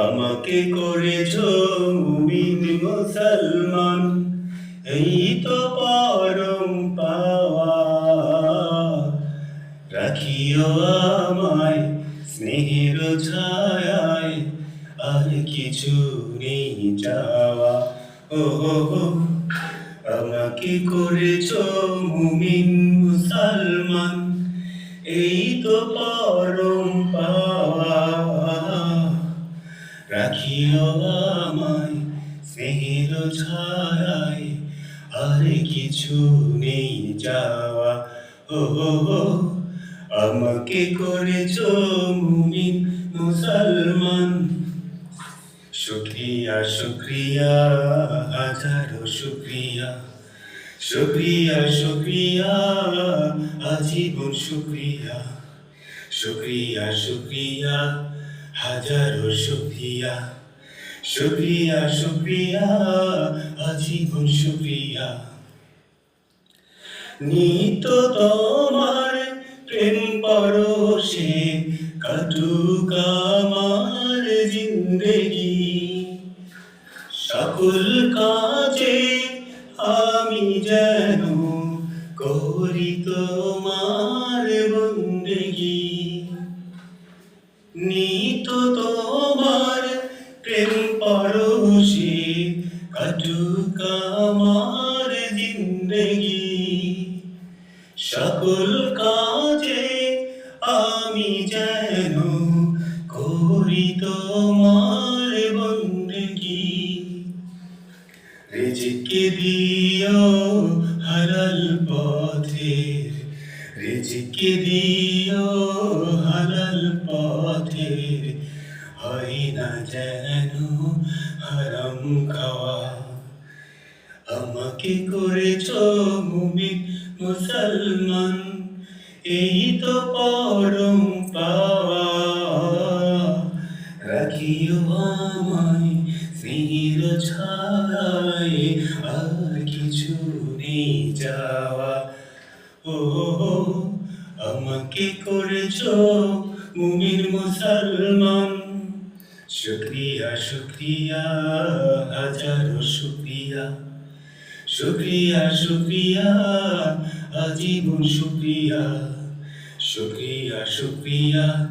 আমাকে করেছ মুমিন মুসলমান। এই তো পরম পাওয়া। রাখিও আমায় স্নেহের ছায়ায়, আর কিছু নেই চাওয়া। ও আমাকে করেছ মুমিন মুসলমান। এই তো পরম রাখিও আমায় স্নেহের ছায়ায়। আর কিছু নেই যাওয়া। ও আমাকে করেছ মুমিন, মুসলমান। শুক্রিয়া শুক্রিয়া, হাজারো শুক্রিয়া। শুক্রিয়া শুক্রিয়া, আজীবন শুক্রিয়া। শুক্রিয়া শুক্রিয়া হাজারো শুক্রিয়া শুক্রিয়া শুক্রিয়া, আজীবন শুক্রিয়া। নিত তোমার প্রেম পরশে, কাটুক আমার জিন্দেগি। সকল কাজে আমি যেন করি তোমার বন্দেগি। সকল কাজে আমি যেন করি তোমার বন্দেগি। রিজিকে দিও হারাল পথের রিজিকে দিও হালাল পথের হয় না যেন হারাম খাওয়া। আমাকে করেছ মুমিন মুসলমান, এই তো পরম পাওয়া। রাখিও আমায় স্নেহের ছায় আর কিছু নেই যাওয়া। ও আমাকে করেছ মুমিন মুসলমান। শুক্রিয়া শুক্রিয়া, হাজারো শুক্রিয়া। শুক্রিয়া শুক্রিয়া, আজীবন শুক্রিয়া। শুক্রিয়া শুক্রিয়া,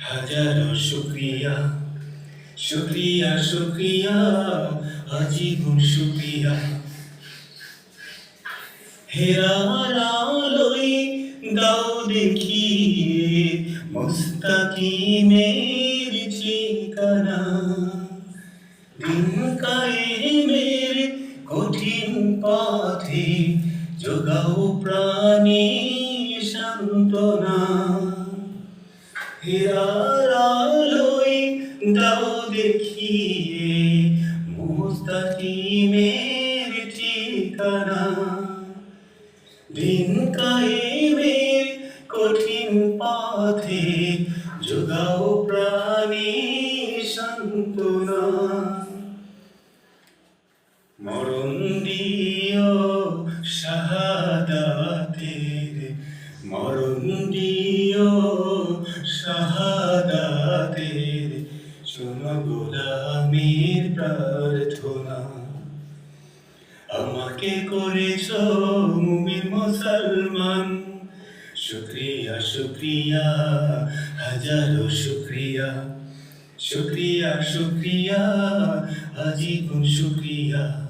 হাজারো শুক্রিয়া। শুক্রিয়া শুক্রিয়া, আজীবন শুক্রিয়া। হেরার আলোয় দাও দেখিয়ে মুস্তাকিমের ঠিকানা। দিন কঠিন পথে যোগাও প্রাণী সান্ত্বনা। হেরার আলোয় দাও দেখিয়ে মুস্তাকিমের ঠিকানা। দিন কায়েমের কঠিন পথে যোগাও প্রাণী মরণ দিও শাহাদাতের, মরণ দিও শাহাদাতের। শোনো গোলামের প্রার্থনা, আমাকে করেছ মুমিন মুসলমান। শুক্রিয়া শুক্রিয়া, হাজারো শুক্রিয়া। শুক্রিয়া শুক্রিয়া, আজীবন শুক্রিয়া।